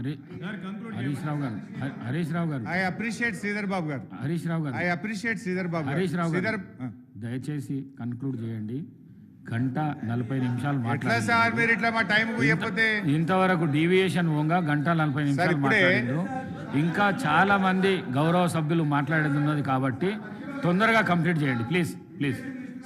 హరీష్ రావు గారు. హరీష్ రావు గారు. I appreciate Sridhar Babu గారు. హరీష్ రావు గారు. ఐ అప్రిషియేట్ శ్రీధర్ బాబు గారు. హరీష్ రావు శ్రీధర్ దయచేసి కన్క్లూడ్ చేయండి. గంట నలభై నిమిషాలు మాట్లాడారు సార్ మీరు ఇట్లా మా టైం పోయకపోతే? ఇంతవరకు డీవియేషన్ ఓంగా గంట నలభై నిమిషాలు ఇప్పుడే- మాట్లాడిండ్రు ఇంకా చాలా మంది గౌరవ సభ్యులు మాట్లాడేది ఉన్నది కాబట్టి తొందరగా కంప్లీట్ చేయండి. Please please.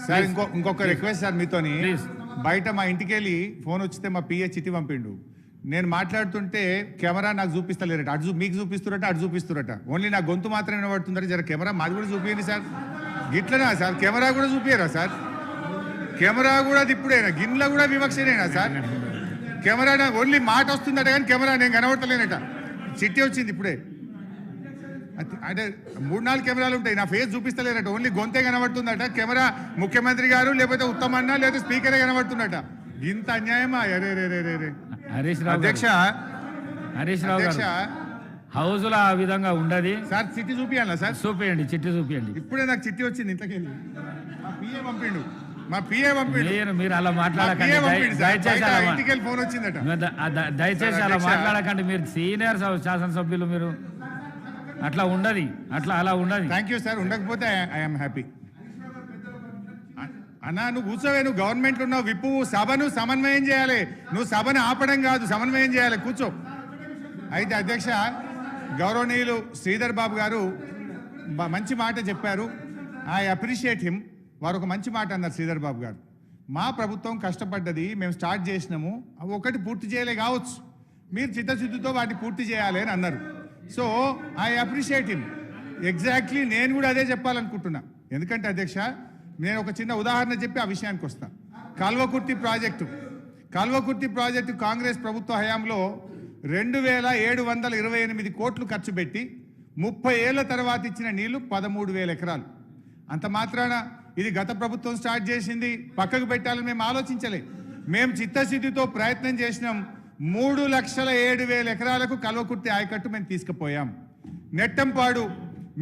సార్ ఇంకో ఇంకొక రిక్వెస్ట్ సార్ మీతోని. బయట మా ఇంటికి వెళ్ళి ఫోన్ వచ్చితే మా పిఏ చిట్టి పంపిండు. నేను మాట్లాడుతుంటే కెమెరా నాకు చూపిస్తలేరట. అటు మీకు చూపిస్తురట అటు చూపిస్తురట ఓన్లీ నా గొంతు మాత్రమే వినబడుతుందట జర కెమెరా మాది కూడా చూపించండి సార్. గిట్లనా సార్? కెమెరా కూడా చూపియరా సార్? కెమెరా కూడా ఇప్పుడేనా? గిన్నెలో కూడా వివక్షనేనా సార్? కెమెరా ఓన్లీ మాట వస్తుందట కానీ కెమెరా నేను కనబడతలేనట. చిట్టి వచ్చింది ఇప్పుడే. అంటే మూడు నాలుగు కెమెరాలు ఉంటాయి. నా ఫేస్ చూపిస్తలేరట ఓన్లీ గొంతే కనబడుతుందట. కెమెరా ముఖ్యమంత్రి గారు లేకపోతే ఉత్తమన్నా లేకపోతే స్పీకరే కనబడుతుందట. ఇంత అన్యాయమా? అరే రే రే రే రే. హరీష్ రావు అధ్యక్ష. హరీష్ రావు గారు. హౌస్లో ఆ విధంగా ఉండదు. సార్ చిట్టి చూపియాలా సార్? చూపియండి చిట్టి చూపియండి. ఇప్పుడే నాకు చిట్టి వచ్చింది ఇంట్లోకి వెళ్ళి మా పిఏ పంపిండు. మా పిఏ పంపిండు. మీరు మీరు అలా మాట్లాడకండి. దయచేసి అలా ఫోన్ వచ్చిందట. దయచేసి అలా. మాట్లాడకండి. మీరు సీనియర్ శాసనసభ్యులు మీరు. అట్లా ఉండదు. అట్లా అలా ఉండదు. Thank you sir. ఉండకపోతే ఐఎమ్ హ్యాపీ. అన్నా నువ్వు కూర్చోవే నువ్వు గవర్నమెంట్ ఉన్నావు. విప్పు సభను సమన్వయం చేయాలి. నువ్వు సభను ఆపడం కాదు సమన్వయం చేయాలి. కూర్చో. అయితే అధ్యక్ష గౌరవనీయులు శ్రీధర్ బాబు గారు మంచి మాట చెప్పారు. I appreciate him. వారు ఒక మంచి మాట అన్నారు శ్రీధర్ బాబు గారు. మా ప్రభుత్వం కష్టపడ్డది మేము స్టార్ట్ చేసినాము. ఒకటి పూర్తి చేయలే కావచ్చు. మీరు చిత్తశుద్ధితో వాటిని పూర్తి చేయాలి అని అన్నారు. So I appreciate him. Exactly నేను కూడా అదే చెప్పాలనుకుంటున్నా. ఎందుకంటే అధ్యక్ష నేను ఒక చిన్న ఉదాహరణ చెప్పి ఆ విషయానికి వస్తా. కాల్వకుర్తి ప్రాజెక్టు. కాల్వకుర్తి ప్రాజెక్టు కాంగ్రెస్ ప్రభుత్వ హయాంలో రెండు వేల ఏడు వందల ఇరవై ఎనిమిది కోట్లు ఖర్చు పెట్టి ముప్పై ఏళ్ళ తర్వాత ఇచ్చిన నీళ్ళు పదమూడు వేల ఎకరాలు. అంత మాత్రాన ఇది గత ప్రభుత్వం స్టార్ట్ చేసింది. పక్కకు పెట్టాలని మేము ఆలోచించలే. మేము చిత్తశుద్ధితో ప్రయత్నం చేసినాం. మూడు లక్షల ఏడు వేల ఎకరాలకు కల్వకుర్తి ఆయకట్టు మేము తీసుకుపోయాం. నెట్టంపాడు